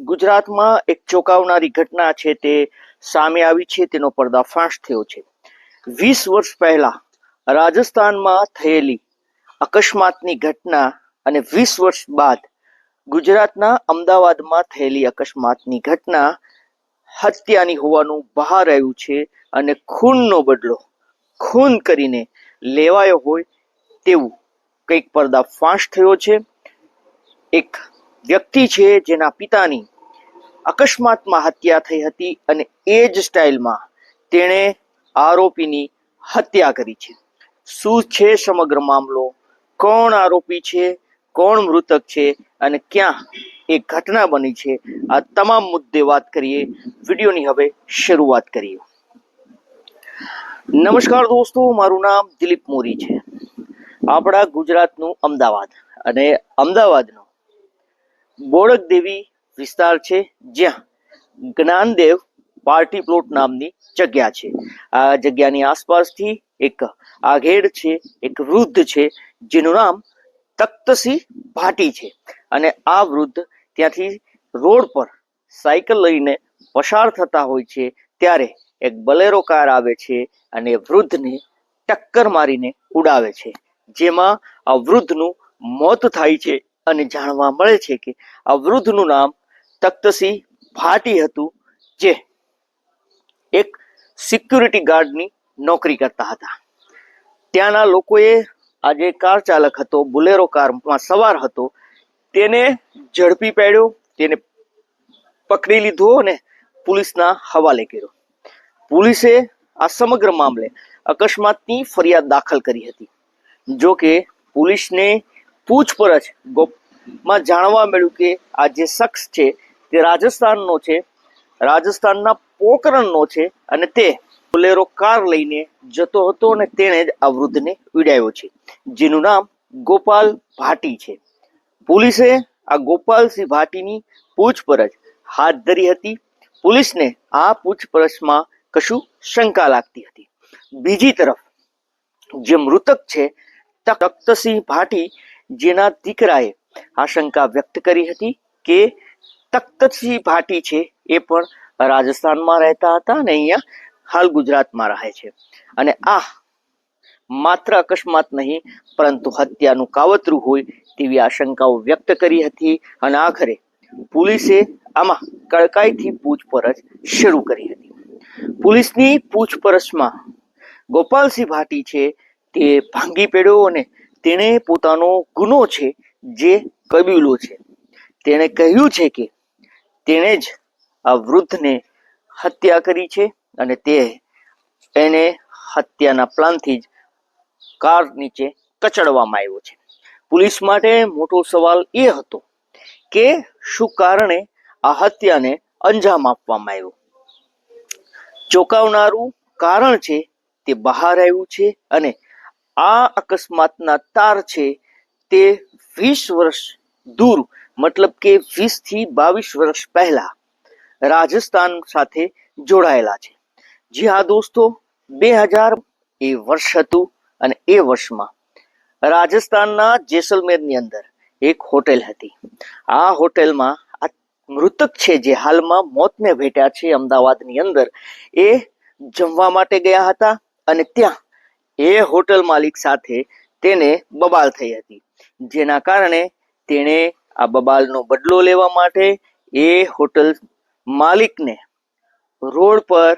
ગુજરાતમાં એક ચોંકાવનારી ઘટના છે તે સામે આવી છે, તેનો પર્દાફાશ થયો છે. વીસ વર્ષ પહેલા રાજસ્થાનમાં થયેલી અકસ્માતની ઘટના અને વીસ વર્ષ બાદ ગુજરાતના અમદાવાદમાં થયેલી અકસ્માતની ઘટના હત્યાની હોવાનું બહાર આવ્યું છે અને ખૂનનો બદલો ખૂન કરીને લેવાયો હોય તેવું કંઈક પર્દાફાશ થયો છે. એક વ્યક્તિ છે જેના પિતાની અકસ્માતમાં હત્યા થઈ હતી અને એ જ સ્ટાઇલમાં તેણે આરોપીની હત્યા કરી છે. શું છે સમગ્ર મામલો? કોણ આરોપી છે? કોણ મૃતક છે? અને ક્યાં એ ઘટના બની છે? આ તમામ મુદ્દે વાત કરીએ. વિડીયોની હવે શરૂઆત કરીએ. નમસ્કાર દોસ્તો, મારું નામ દિલીપ મોરી છે. આપણા ગુજરાતનું અમદાવાદ અને અમદાવાદનો બોડક દેવી વિસ્તાર છે જ્યાં જ્ઞાનદેવ પાર્ટી પ્લોટ નામની જગ્યા છે. આ જગ્યાની આસપાસથી એક આઘેડ છે, એક વૃદ્ધ છે, જેનું નામ તખ્તસિંહ ભાટી છે. અને આ વૃદ્ધ ત્યાંથી રોડ પર સાયકલ લઈને પસાર થતા હોય છે. ત્યારે એક બલેરો કાર આવે છે અને વૃદ્ધને ટક્કર મારીને ઉડાવે છે. જેમાં આ વૃદ્ધનું મોત થાય છે અને જાણવા મળે છે કે આ વૃદ્ધનું નામ તખ્તસિંહ ભાટી હતું, જે એક સિક્યુરિટી ગાર્ડની નોકરી કરતા હતા. ત્યાંના લોકોએ આ જે કાર ચાલક હતો, બુલેરો કારમાં સવાર હતો, તેને ઝડપી પાડ્યો, તેને પકડી લીધો અને પોલીસના હવાલે કર્યો. પોલીસે આ સમગ્ર મામલે અકસ્માતની ફરિયાદ દાખલ કરી હતી. જો કે પોલીસને પૂછપરછ ગોપમાં જાણવા મળ્યું કે આ જે શખ્સ છે તે રાજસ્થાનનો છે, રાજસ્થાનના પોકરણનો છે અને તે બોલેરો કાર લઈને જતો હતો અને તેણે જ આ વૃદ્ધને ઉડાવ્યો છે, જેનું નામ ગોપાલ ભાટી છે. પોલીસે આ ગોપાલસિંહ ભાટીની પૂછપરછ હાથ ધરી હતી. પોલીસને આ પૂછપરછમાં કશું શંકા લાગતી હતી. બીજી તરફ, જે મૃતક છે, તખ્તસિંહ ભાટી, જેના દીકરાએ આ શંકા વ્યક્ત કરી હતી કે તખ્તસિંહ ભાટી છે. એ પણ રાજસ્થાનમાં રહેતા હતા અને અહીંયા હાલ ગુજરાતમાં રહે છે. અને આ માત્ર અકસ્માત નહીં, પરંતુ હત્યાનું કાવતરું હોય તેવી આશંકાઓ વ્યક્ત કરી હતી અને આખરે પોલીસે આમાં કડકાઈથી પૂછપરછ શરૂ કરી હતી. પોલીસની પૂછપરછમાં ગોપાલસિંહ ભાટી છે તે ભાંગી પડ્યો અને તેણે પોતાનો ગુનો છે જે કબીલો છે. તેણે કહ્યું છે કે તેણે જ આ વૃદ્ધને હત્યા કરી છે અને તે એને હત્યાના પ્લાનથી જ કાર નીચે કચડવામાં આવ્યો છે. પોલીસ માટે મોટો સવાલ એ હતો કે શું કારણે આ હત્યાને અંજામ આપવામાં આવ્યો? ચોંકાવનારું કારણ છે તે બહાર આવ્યું છે અને આ અકસ્માતના તાર છે તે વીસ વર્ષ દૂર મતલબ કે વીસથી બાવીસ વર્ષ પહેલા રાજસ્થાન સાથે જોડાયેલા છે. જી હા દોસ્તો, બે હજાર એ વર્ષ હતું અને એ વર્ષમાં રાજસ્થાનના જેસલમેરની અંદર એક હોટેલ હતી. આ હોટેલમાં આ મૃતક છે જે હાલમાં મોતને ભેટ્યા છે અમદાવાદની અંદર, એ જમવા માટે ગયા હતા અને ત્યાં એ હોટલ માલિક સાથે તેને બબાલ થઈ હતી. જેના કારણે તેણે આ બબાલનો બદલો લેવા માટે એ હોટલ માલિકને રોડ પર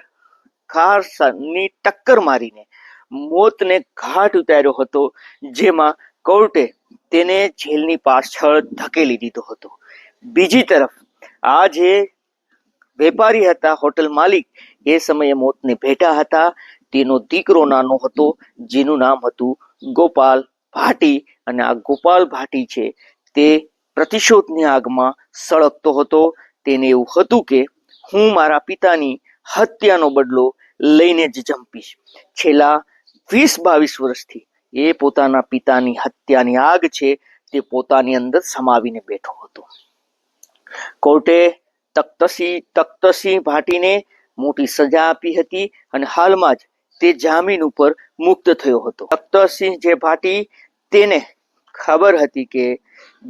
કારની ટક્કર મારીને મોતને ઘાટ ઉતાર્યો હતો, જેમાં કોર્ટે તેને જેલની પાછળ ધકેલી દીધો હતો. બીજી તરફ, આ જે વેપારી હતા, હોટલ માલિક, એ સમયે મોતને ભેટા હતા. તેનો દીકરો નાનો હતો, જેનું નામ હતું ગોપાલ ભાટી. અને આ ગોપાલ ભાટી છે, તે પ્રતિશોધની આગમાં સળગતો હતો. તેને એવું હતું કે હું મારા પિતાની હત્યાનો બદલો લઈને જ જંપીશ. છેલ્લા વીસ બાવીસ વર્ષથી એ પોતાના પિતાની હત્યાની આગ છે તે પોતાની અંદર સમાવીને બેઠો હતો. કોર્ટે તખ્તસિંહ તખ્તસિંહ ભાટીને મોટી સજા આપી હતી અને હાલમાં જ તે જામીન ઉપર મુક્ત થયો હતો. તખ્તસિંહ જે ભાટી, તેને ખબર હતી કે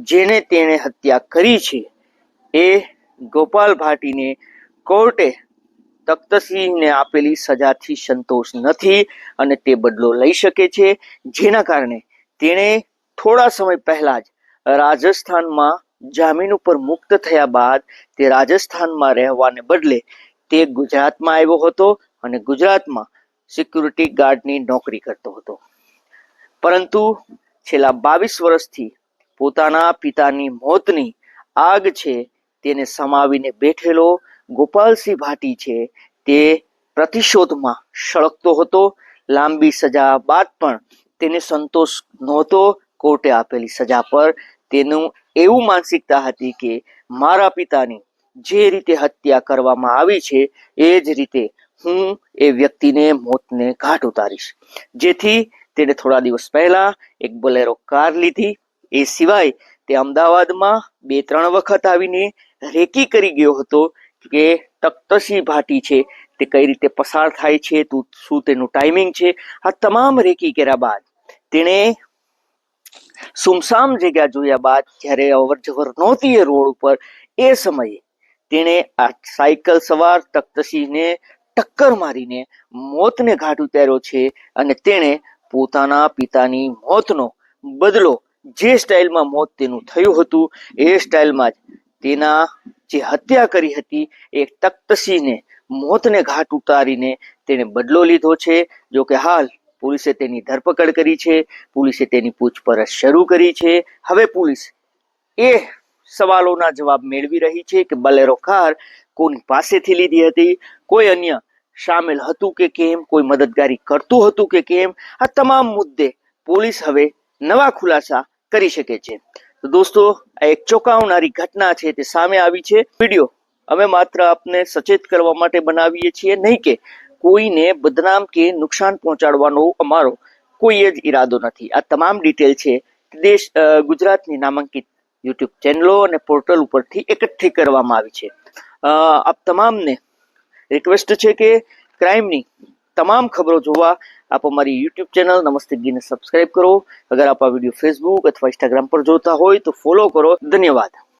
જેને તેણે હત્યા કરી છે, એ ગોપાલ ભાટીને કોર્ટે તખ્તસિંહને આપેલી સજાથી સંતોષ નથી અને તે બદલો લઈ શકે છે, જેના કારણે તેણે થોડા સમય પહેલા જ રાજસ્થાનમાં જામીન ઉપર મુક્ત થયા બાદ તે રાજસ્થાનમાં રહેવાને બદલે તે ગુજરાતમાં આવ્યો હતો અને ગુજરાતમાં સિક્યુરિટી ગાર્ડની નોકરી કરતો હતો. પરંતુ છેલ્લા બાવીસ વર્ષથી પોતાના પિતાની મોતની આગ છે તેને સમાવીને બેઠેલો ગોપાલસિંહ ભાટી છે તે પ્રતિશોધમાં સળગતો હતો. લાંબી સજા બાદ પણ તેને સંતોષ નહોતો કોર્ટે આપેલી સજા પર તેનું એવું માનસિકતા હતી કે મારા પિતાની જે રીતે હત્યા કરવામાં આવી છે એ જ રીતે હું એ વ્યક્તિને મોતને ઘાટ ઉતારીશ. જેથી તેણે થોડા દિવસ પહેલા એક બોલેરો કાર લીધી. એ સિવાય તે અમદાવાદમાં બે, ત્રણ વખત આવીને રેકી કરી ગયો હતો કે તખ્તસી ભાટી છે, તે કઈ રીતે પસાર થાય છે, તું શું તેનું ટાઈમિંગ છે? આ તમામ રેકી કર્યા બાદ તેણે સુમસામ જગ્યા જોયા બાદ જ્યારે અવરજવર નહોતી એ રોડ ઉપર, એ સમયે તેણે આ સાયકલ સવાર તખ્તસિંહને ટક્કર મારીને મોતને ઘાટ ઉતાર્યો છે અને તેણે પોતાના પિતાની મોતનો બદલો જે સ્ટાઇલમાં મોત તેનું થયું હતું, એ સ્ટાઇલમાં જ તેના જે હત્યા કરી હતી, એ તખ્તસિંહને મોતને ઘાટ ઉતારીને તેણે બદલો લીધો છે. જો કે હાલ પોલીસે તેની ધરપકડ કરી છે, પોલીસે તેની પૂછપરછ શરૂ કરી છે. હવે પોલીસ એ સવાલોના જવાબ મેળવી રહી છે કે બલેરો કાર કોની પાસેથી લીધી હતી, કોઈ અન્ય સામેલ હતું કે કેમ, કોઈ મદદગારી કરતું હતું કે કેમ? આ તમામ મુદ્દે પોલીસ હવે નવા ખુલાસા કરી શકે છે. તો દોસ્તો, આ એક ચોંકાવનારી ઘટના છે તે સામે આવી છે. વીડિયો અમે માત્ર આપને સચેત કરવા માટે બનાવીએ છીએ, નહીં કે કોઈને બદનામ કે નુકસાન પહોંચાડવાનો અમારો કોઈ જ ઈરાદો નથી. આ તમામ ડિટેલ છે દેશ ગુજરાતની નામાંકિત યુટ્યુબ ચેનલો અને પોર્ટલ ઉપરથી એકઠી કરવામાં આવી છે. આપ તમામને રિક્વેસ્ટ છે કે ક્રાઇમની તમામ ખબરો જોવા આપ અમારી યુટ્યુબ ચેનલ નમસ્તે ગીને સબસ્ક્રાઇબ કરો અગર આપ આ વીડિયો ફેસબુક અથવા ઇન્સ્ટાગ્રામ પર જોતા હોય તો ફોલો કરો ધન્યવાદ